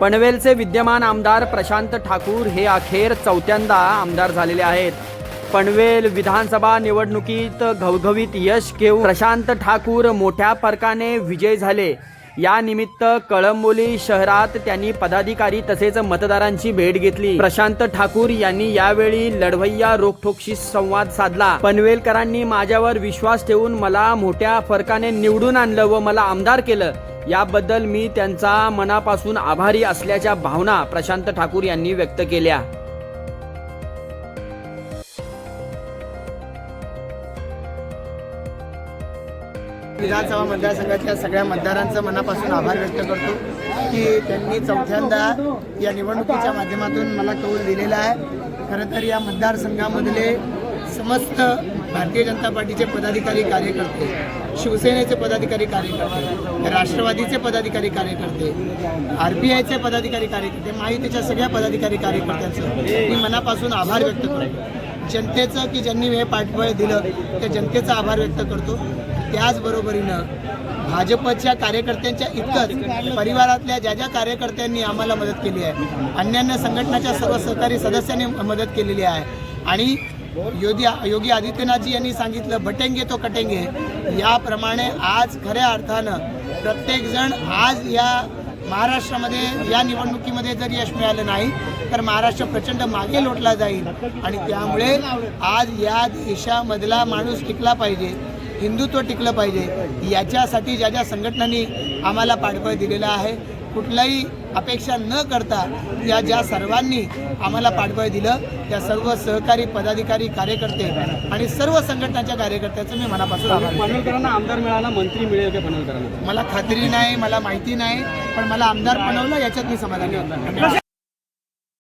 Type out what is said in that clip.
पनवेलचे विद्यमान आमदार प्रशांत ठाकूर हे अखेर चौथ्यांदा आमदार झालेले आहेत. पनवेल विधानसभा निवडणुकीत घवघवीत यश घेऊन प्रशांत ठाकूर मोठ्या फरकाने विजय झाले. या निमित्त कळंबोली शहरात त्यांनी पदाधिकारी तसेच मतदारांची भेट घेतली. प्रशांत ठाकूर यांनी यावेळी लढवय्या रोखठोकशी संवाद साधला. पनवेलकरांनी माझ्यावर विश्वास ठेवून मला मोठ्या फरकाने निवडून आणलं व मला आमदार केलं. याबद्दल मी त्यांचा मनापासून आभारी असल्याच्या भावना प्रशांत ठाकूर यांनी व्यक्त केल्या. विधानसभा मतदारसंघातल्या सगळ्या मतदारांचं मनापासून आभार व्यक्त करतो की त्यांनी चौथ्यांदा या निवडणुकीच्या माध्यमातून मला कौल दिलेला आहे. खरं तर या मतदारसंघामधले समस्त भारतीय जनता पार्टीचे पदाधिकारी कार्यकर्ते शिवसेनेचे पदाधिकारी कार्यकर्ते राष्ट्रवादीचे पदाधिकारी कार्यकर्ते आर पी आयचे पदाधिकारी कार्यकर्ते माहितीच्या सगळ्या पदाधिकारी कार्यकर्त्यांचं मी मनापासून आभार व्यक्त करतो. जनतेचं की ज्यांनी हे पाठबळ दिलं त्या जनतेचा आभार व्यक्त करतो. त्याचबरोबरीनं भाजपच्या कार्यकर्त्यांच्या इतकंच परिवारातल्या ज्या ज्या कार्यकर्त्यांनी आम्हाला मदत केली आहे अन्यान्य संघटनाच्या सर्व सहकारी सदस्यांनी मदत केलेली आहे आणि योगी योगी आदित्यनाथजी यांनी सांगितलं बटेंगे तो कटेंगे. याप्रमाणे आज खऱ्या अर्थानं प्रत्येकजण आज या महाराष्ट्रामध्ये या निवडणुकीमध्ये जर यश मिळालं नाही तर महाराष्ट्र प्रचंड मागे लोटला जाईल. आणि त्यामुळे आज या देशामधला माणूस टिकला पाहिजे. हिंदुत्व टिकलं पाहिजे. याच्यासाठी ज्या ज्या संघटनांनी आम्हाला पाठबळ दिलेलं आहे कुठलाही अपेक्षा न करता या ज्या सर्वांनी आम्हाला पाठबळ दिलं त्या सर्व सहकारी पदाधिकारी कार्यकर्ते आणि सर्व संघटनाच्या कार्यकर्त्याचं मी मनापासून आभार. पनवेलकरांना आमदार मिळाला मंत्री मिळेल का पनवेलकरांना? मला खात्री नाही मला माहिती नाही पण मला आमदार बनवलं याच्यात मी समाधानी